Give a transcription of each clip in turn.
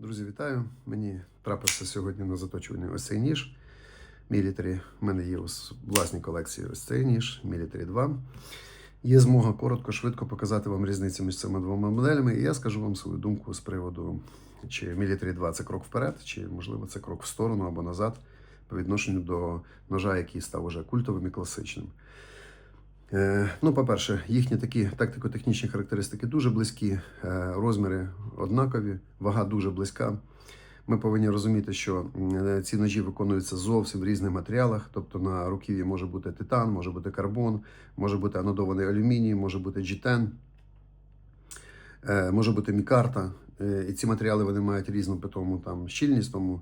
Друзі, вітаю! Мені трапився сьогодні на заточуванні ось цей ніж. Military. У мене є ось власні колекції ось цей ніж, Military 2. Є змога коротко, швидко показати вам різницю між цими двома моделями. І я скажу вам свою думку з приводу, чи Military 2 це крок вперед, чи можливо це крок в сторону або назад по відношенню до ножа, який став уже культовим і класичним. Е, Ну, по-перше, їхні такі тактико-технічні характеристики дуже близькі, е, розміри однакові, вага дуже близька. Ми повинні розуміти, що ці ножі виконуються зовсім в різних матеріалах. Тобто на руків'ї може бути титан, може бути карбон, може бути анодований алюміній, може бути джітен, е, може бути мікарта. Е, І ці матеріали вони мають різну питому там щільність, тому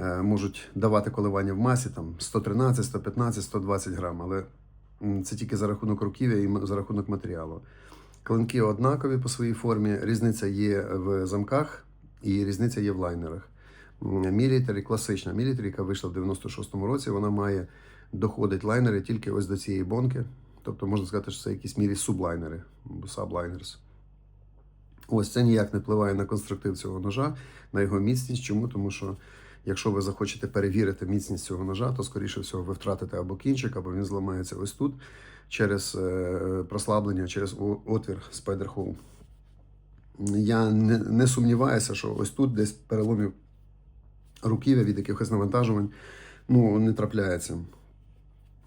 е, можуть давати коливання в масі там 113, 115, 120 грам. Але Це тільки за рахунок руків'я і за рахунок матеріалу. Клинки однакові по своїй формі. Різниця є в замках і різниця є в лайнерах. Мілітарі, класична мілітарі, яка вийшла в 96-му році, вона має доходить лайнери тільки ось до цієї бонки. Тобто можна сказати, що це якісь мірі сублайнери або саблайнерс. Ось це ніяк не впливає на конструктив цього ножа, на його міцність. Чому? Тому що якщо ви захочете перевірити міцність цього ножа, то скоріше всього ви втратите або кінчик, або він зламається ось тут через е, прослаблення, через отвір Hole. Я не, не сумніваюся, що ось тут десь переломів руків'я від якихось навантажувань ну, не трапляється.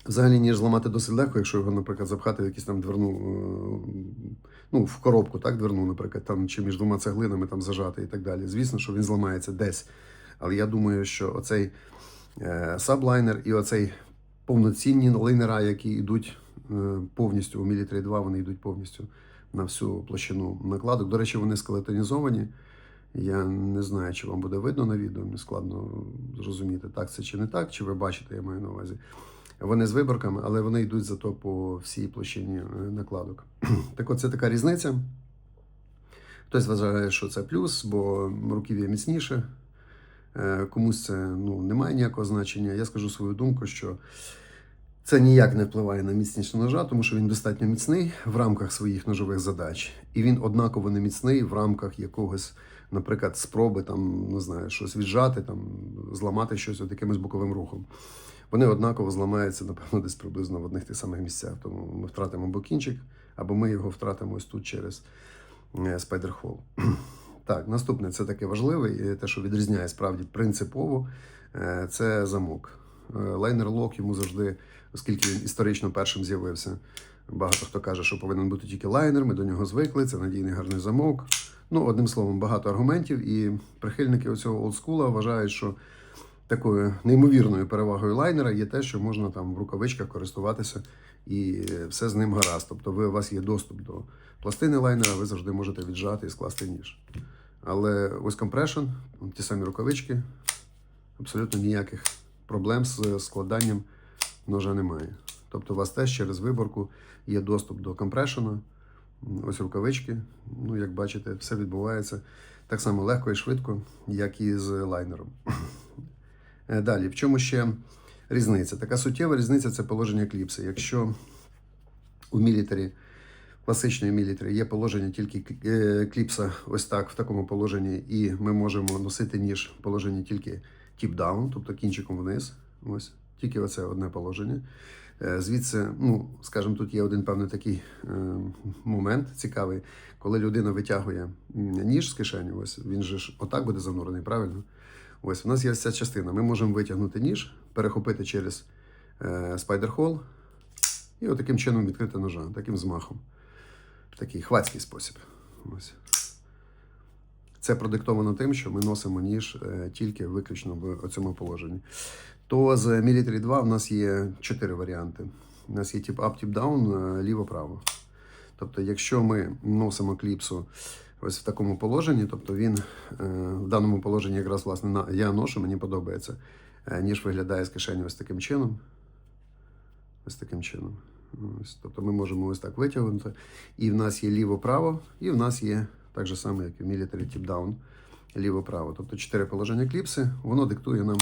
Взагалі, ніж зламати досить легко, якщо його, наприклад, запхати в якусь там дверну, е, ну, в коробку, так, дверну, наприклад, там, чи між двома цеглинами там зажати і так далі. Звісно, що він зламається десь. Але я думаю, що оцей е, саблайнер і оцей повноцінні лайнера, які йдуть е, повністю у Military 2, вони йдуть повністю на всю площину накладок. До речі, вони скелетонізовані. Я не знаю, чи вам буде видно на відео, мені складно зрозуміти, так це чи не так, чи ви бачите, я маю на увазі. Вони з виборками, але вони йдуть зато по всій площині е, накладок. Так от це така різниця. Хтось вважає, що це плюс, бо руків'я міцніше. Е, Комусь це ну, не має ніякого значення. Я скажу свою думку, що це ніяк не впливає на міцність ножа, тому що він достатньо міцний в рамках своїх ножових задач. І він однаково не міцний в рамках якогось, наприклад, спроби там, не знаю, щось віджати, там, зламати щось от якимось боковим рухом. Вони однаково зламаються, напевно, десь приблизно в одних тих самих місцях. Тому ми втратимо або кінчик, або ми його втратимо ось тут через Hole. Так, наступне це таке важливе, і те, що відрізняє справді принципово, е, це замок. Е, Лайнер лок йому завжди, оскільки він історично першим з'явився. Багато хто каже, що повинен бути тільки лайнер, ми до нього звикли, це надійний гарний замок. Ну, одним словом, багато аргументів, і прихильники оцього олдскула вважають, що такою неймовірною перевагою лайнера є те, що можна там в рукавичках користуватися і все з ним гаразд. Тобто ви, у вас є доступ до пластини лайнера, ви завжди можете віджати і скласти ніж. Але ось компрешн, ті самі рукавички, абсолютно ніяких проблем з складанням ножа немає. Тобто у вас теж через виборку є доступ до компрешена, ось рукавички. Ну, як бачите, все відбувається так само легко і швидко, як і з лайнером. Е, Далі, в чому ще різниця? Така суттєва різниця це положення кліпси. Якщо у мілітарі, класичної мілітарі, є положення тільки е, кліпса ось так, в такому положенні, і ми можемо носити ніж в положенні тільки тіп-даун, тобто кінчиком вниз. Ось, тільки оце одне положення. Е, Звідси, ну, скажімо, тут є один певний такий е, момент цікавий, коли людина витягує ніж з кишені, ось він же ж отак буде занурений, правильно? Ось у нас є ця частина. Ми можемо витягнути ніж, перехопити через Hole і отаким чином відкрити ножа, таким змахом. Такий хвацький спосіб. Ось. Це продиктовано тим, що ми носимо ніж е, тільки виключно в цьому положенні. То з Military 2 в нас є чотири варіанти. У нас є тип up, тип down, е, ліво-право. Тобто, якщо ми носимо кліпсу ось в такому положенні, тобто він е, в даному положенні якраз власне я ношу, мені подобається. Ніж виглядає з кишені ось таким чином. Ось таким чином. Ось, тобто ми можемо ось так витягнути. І в нас є ліво-право, і в нас є так же само, як і в Military Tip Down, ліво-право. Тобто чотири положення кліпси, воно диктує нам,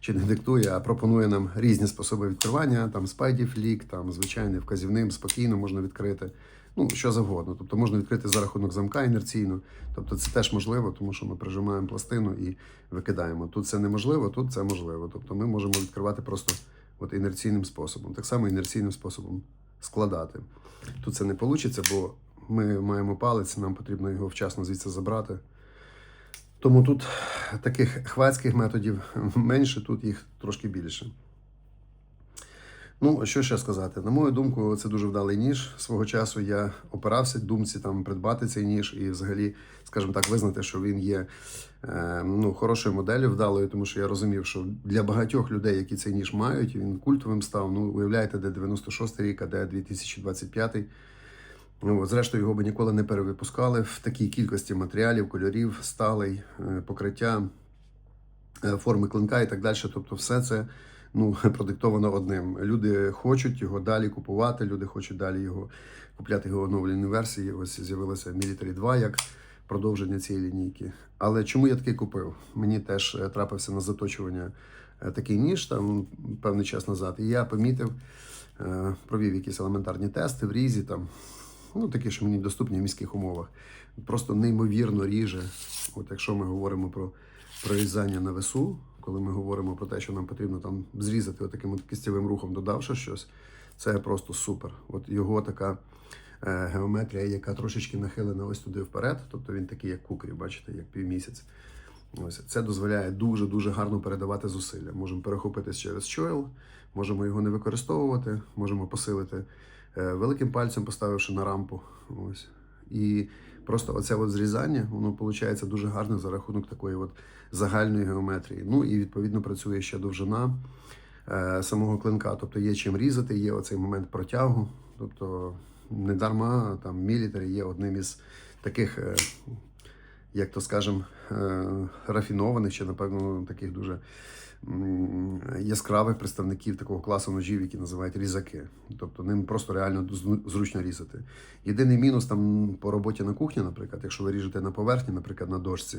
чи не диктує, а пропонує нам різні способи відкривання. Там спайді флік, там звичайний вказівним, спокійно можна відкрити. ну, що завгодно. Тобто можна відкрити за рахунок замка інерційно. Тобто це теж можливо, тому що ми прижимаємо пластину і викидаємо. Тут це неможливо, тут це можливо. Тобто ми можемо відкривати просто от інерційним способом. Так само інерційним способом складати. Тут це не вийде, бо ми маємо палець, нам потрібно його вчасно звідси забрати. Тому тут таких хвацьких методів менше, тут їх трошки більше. Ну, що ще сказати? На мою думку, це дуже вдалий ніж. Свого часу я опирався думці там придбати цей ніж і взагалі, скажімо так, визнати, що він є е, ну, хорошою моделлю вдалою, тому що я розумів, що для багатьох людей, які цей ніж мають, він культовим став. Ну, уявляєте, де 96 рік, а де 2025. Ну, зрештою, його би ніколи не перевипускали в такій кількості матеріалів, кольорів, сталей, е, покриття, е, форми клинка і так далі. Тобто, все це ну, продиктовано одним. Люди хочуть його далі купувати, люди хочуть далі його купляти його оновлені версії. Ось з'явилося Military 2 як продовження цієї лінійки. Але чому я такий купив? Мені теж е, трапився на заточування е, такий ніж там певний час назад. І я помітив, е, провів якісь елементарні тести в різі там. Ну, такі, що мені доступні в міських умовах. Просто неймовірно ріже. От якщо ми говоримо про прорізання на весу, коли ми говоримо про те, що нам потрібно там зрізати таким кістєвим рухом, додавши щось, це просто супер. От його така е, геометрія, яка трошечки нахилена ось туди вперед, тобто він такий, як кукрі, бачите, як півмісяць. Ось це дозволяє дуже дуже гарно передавати зусилля. Можемо перехопитись через чойл, можемо його не використовувати, можемо посилити е, великим пальцем, поставивши на рампу. Ось. І просто оце от зрізання, воно виходить дуже гарне за рахунок такої от загальної геометрії. Ну і відповідно працює ще довжина е, самого клинка. Тобто є чим різати, є оцей момент протягу. Тобто не дарма там мілітарі є одним із таких. Е, як то скажем, е, рафінованих чи, напевно, таких дуже яскравих представників такого класу ножів, які називають різаки. Тобто ним просто реально зручно різати. Єдиний мінус там по роботі на кухні, наприклад, якщо ви ріжете на поверхні, наприклад, на дошці,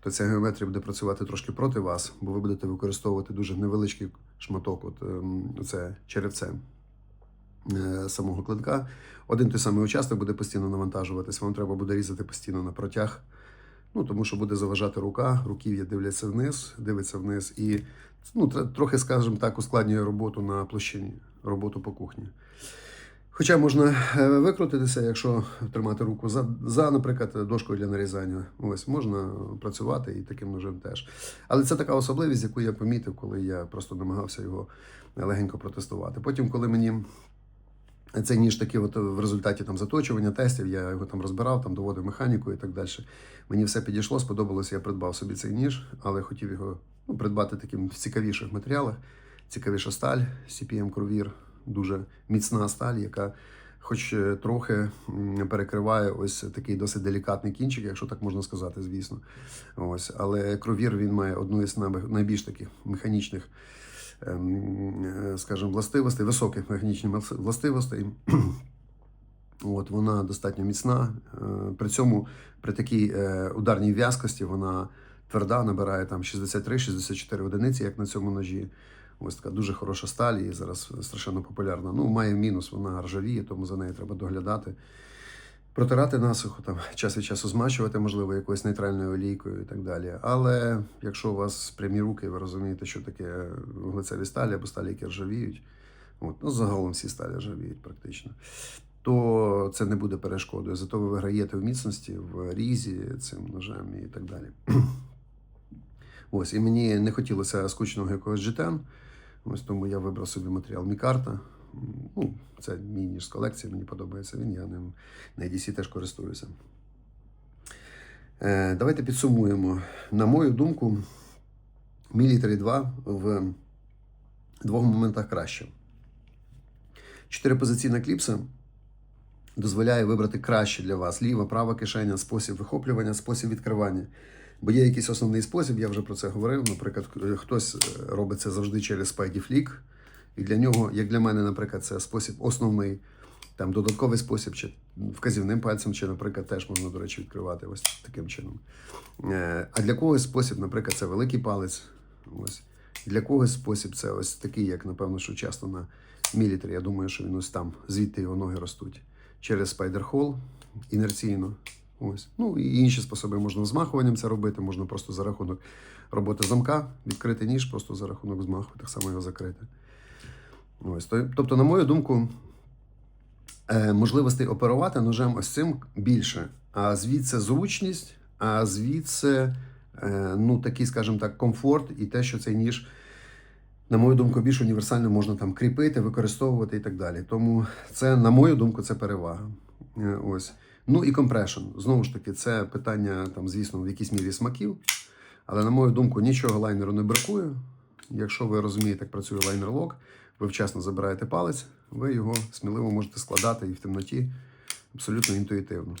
то ця геометрія буде працювати трошки проти вас, бо ви будете використовувати дуже невеличкий шматок, от ем, це черевце е, самого клинка. Один той самий участок буде постійно навантажуватись, вам треба буде різати постійно на протяг. Ну, тому що буде заважати рука, руків'я дивляться вниз, дивиться вниз і ну, трохи, скажімо так, ускладнює роботу на площині, роботу по кухні. Хоча можна е, викрутитися, якщо тримати руку за, за, наприклад, дошкою для нарізання. Ось можна працювати і таким ножем теж. Але це така особливість, яку я помітив, коли я просто намагався його легенько протестувати. Потім, коли мені цей ніж таки, от в результаті там заточування тестів, я його там розбирав, там доводив механіку і так далі. Мені все підійшло, сподобалося, я придбав собі цей ніж, але хотів його ну, придбати таким в цікавіших матеріалах. Цікавіша сталь, CPM Крувір, дуже міцна сталь, яка хоч е, трохи перекриває ось такий досить делікатний кінчик, якщо так можна сказати, звісно. Ось. Але кровір він має одну із найбільш таких механічних е, скажімо, властивостей, високих механічних властивостей. От, вона достатньо міцна. Е, При цьому при такій е, ударній в'язкості вона тверда, набирає там 63-64 одиниці, як на цьому ножі. Ось така дуже хороша сталь і зараз страшенно популярна. Ну, має мінус, вона ржавіє, тому за нею треба доглядати. Протирати насухо, там час від часу змащувати, можливо, якоюсь нейтральною олійкою і так далі. Але якщо у вас прямі руки, ви розумієте, що таке глицеві сталі або сталі, які ржавіють, от, ну, загалом всі сталі ржавіють практично, то це не буде перешкодою. Зато ви виграєте в міцності, в різі цим ножем і так далі. Ось, і мені не хотілося скучного якогось житен, ось тому я вибрав собі матеріал Мікарта. Ну, це мій ніж з колекції, мені подобається він, я ним на EDC теж користуюся. Е, давайте підсумуємо. На мою думку, Military 2 в двох моментах краще. Чотирипозиційна кліпса дозволяє вибрати краще для вас ліва, права кишеня, спосіб вихоплювання, спосіб відкривання. Бо є якийсь основний спосіб, я вже про це говорив. Наприклад, хтось е, робить це завжди через Spidey Flick. І для нього, як для мене, наприклад, це спосіб основний, там додатковий спосіб, чи вказівним пальцем, чи, наприклад, теж можна, до речі, відкривати ось таким чином. Е, А для когось спосіб, наприклад, це великий палець. Ось. Для когось спосіб це ось такий, як, напевно, що часто на мілітарі. Я думаю, що він ось там, звідти його ноги ростуть. через Spider-Hole інерційно. Ось. Ну і інші способи можна змахуванням це робити, можна просто за рахунок роботи замка, відкрити ніж, просто за рахунок змаху, так само його закрити. Ось. Тобто, на мою думку, е, можливостей оперувати ножем ось цим більше. А звідси зручність, а звідси, е, ну, такий, скажімо так, комфорт і те, що цей ніж, на мою думку, більш універсально можна там кріпити, використовувати і так далі. Тому це, на мою думку, це перевага. Е, Ось. Ну і компрешн. Знову ж таки, це питання, там, звісно, в якійсь мірі смаків. Але, на мою думку, нічого лайнеру не бракує. Якщо ви розумієте, як працює лайнер-лок, ви вчасно забираєте палець, ви його сміливо можете складати і в темноті абсолютно інтуїтивно.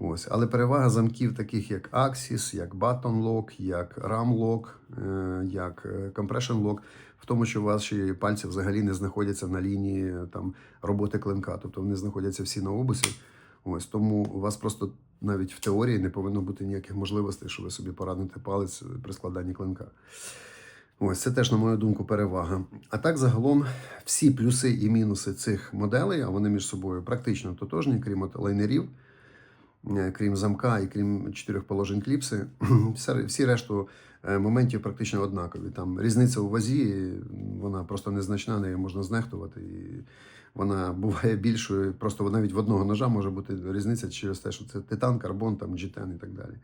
Ось. Але перевага замків, таких як Axis, як Button Lock, як RAM Lock, е, як е, Compression Lock, в тому, що ваші пальці взагалі не знаходяться на лінії е, там, роботи клинка, тобто вони знаходяться всі на обусі. Ось тому у вас просто навіть в теорії не повинно бути ніяких можливостей, що ви собі пораните палець при складанні клинка. Ось це теж, на мою думку, перевага. А так, загалом, всі плюси і мінуси цих моделей, а вони між собою практично тотожні, крім от лайнерів, е, крім замка і крім чотирьох положень кліпси, всі, решту е, моментів практично однакові. Там різниця у вазі, вона просто незначна, нею можна знехтувати. І вона буває більшою. Просто навіть в одного ножа може бути різниця через те, що це титан, карбон, там, G10 і так далі.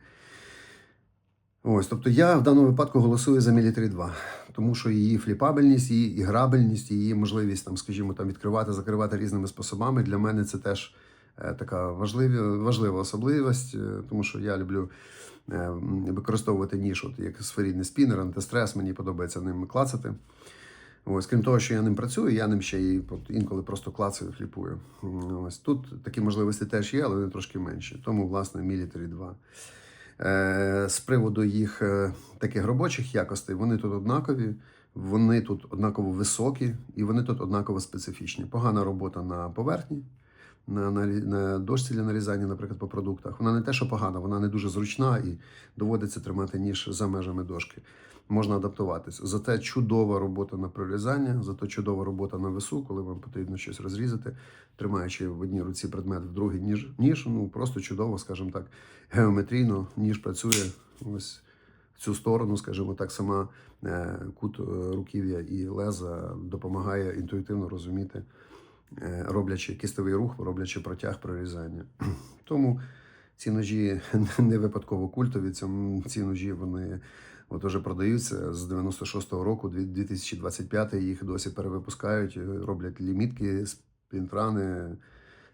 Ось, тобто я в даному випадку голосую за Military 2, тому що її фліпабельність, її іграбельність, її можливість там, скажімо, там відкривати, закривати різними способами. Для мене це теж е, така важлива, важлива особливість, е, тому що я люблю е, використовувати ніж, от як сферійний спінер, антистрес, мені подобається ним клацати. Ось, крім того, що я ним працюю, я ним ще от інколи просто клацаю, фліпую. Ось тут такі можливості теж є, але вони трошки менші. Тому, власне, Military 2. Е, З приводу їх е, таких робочих якостей, вони тут однакові, вони тут однаково високі і вони тут однаково специфічні. Погана робота на поверхні, на, на, на дошці для нарізання, наприклад, по продуктах. Вона не те, що погана, вона не дуже зручна і доводиться тримати ніж за межами дошки. Можна адаптуватись. Зате чудова робота на прорізання, зате чудова робота на весу, коли вам потрібно щось розрізати, тримаючи в одній руці предмет, в другій ніж. Ніж ну просто чудово, скажімо так, геометрійно ніж працює ось в цю сторону, скажімо так, сама е, кут е, руків'я і леза допомагає інтуїтивно розуміти, е, роблячи кистовий рух, роблячи протяг прорізання. Тому ці ножі не випадково культові. Ці ножі вони от уже продаються з 96-го року, дві- 2025 їх досі перевипускають, роблять лімітки, спринтрани,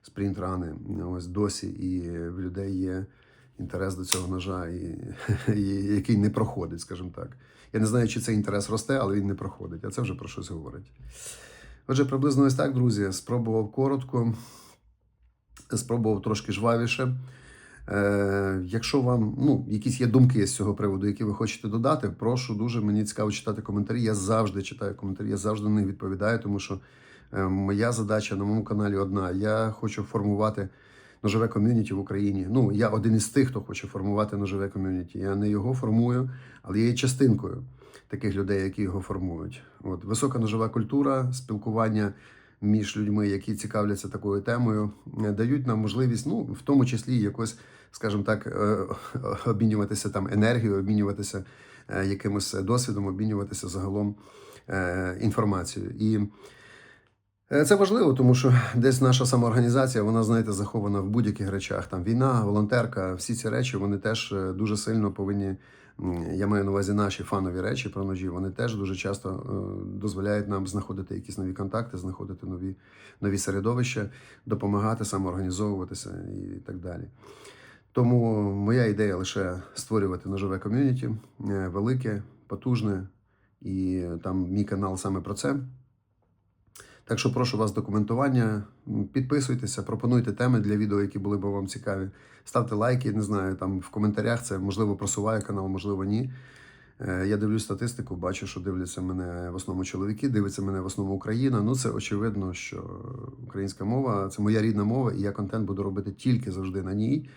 спринтрани. Ось досі, і в людей є інтерес до цього ножа, і, і, який не проходить, скажімо так. Я не знаю, чи цей інтерес росте, але він не проходить, а це вже про щось говорить. Отже, приблизно ось так, друзі. Спробував коротко, спробував трошки жвавіше. Е, якщо вам ну, якісь є думки з цього приводу, які ви хочете додати, прошу дуже мені цікаво читати коментарі. Я завжди читаю коментарі, я завжди них відповідаю, тому що е, моя задача на моєму каналі одна. Я хочу формувати ножове ком'юніті в Україні. Ну, я один із тих, хто хоче формувати ножове ком'юніті. Я не його формую, але я є частинкою таких людей, які його формують. От висока ножова культура, спілкування між людьми, які цікавляться такою темою, е, дають нам можливість, ну в тому числі якось, скажімо так, е, обмінюватися там енергією, обмінюватися е, якимось досвідом, обмінюватися загалом е, інформацією. І Це важливо, тому що десь наша самоорганізація, вона, знаєте, захована в будь-яких речах. Там війна, волонтерка, всі ці речі вони теж дуже сильно повинні. Я маю на увазі наші фанові речі про ножі. Вони теж дуже часто дозволяють нам знаходити якісь нові контакти, знаходити нові, нові середовища, допомагати самоорганізовуватися і так далі. Тому моя ідея лише створювати ножове ком'юніті, е, велике, потужне, і там мій канал саме про це. Так що прошу вас до коментування. Підписуйтеся, пропонуйте теми для відео, які були б вам цікаві. Ставте лайки, не знаю, там в коментарях це можливо просуває канал, можливо, ні. Е, Я дивлюсь статистику, бачу, що дивляться мене в основному чоловіки, дивиться мене в основному Україна. Ну, це очевидно, що українська мова це моя рідна мова, і я контент буду робити тільки завжди на ній.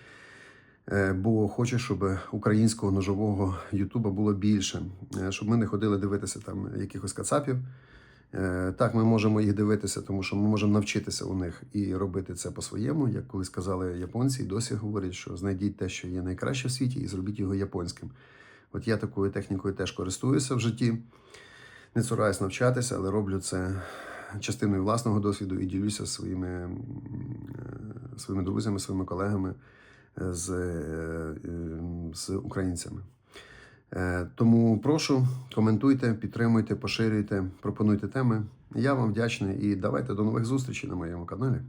Е, Бо хочу, щоб українського ножового Ютуба було більше, Е, щоб ми не ходили дивитися там якихось кацапів, Е, Так, ми можемо їх дивитися, тому що ми можемо навчитися у них і робити це по-своєму. Як колись сказали японці, і досі говорять, що знайдіть те, що є найкраще в світі, і зробіть його японським. От я такою технікою теж користуюся в житті. Не цураюсь навчатися, але роблю це частиною власного досвіду і ділюся своїми, своїми друзями, своїми колегами, з, е, е, з українцями. Е, Тому прошу, коментуйте, підтримуйте, поширюйте, пропонуйте теми. Я вам вдячний і давайте до нових зустрічей на моєму каналі.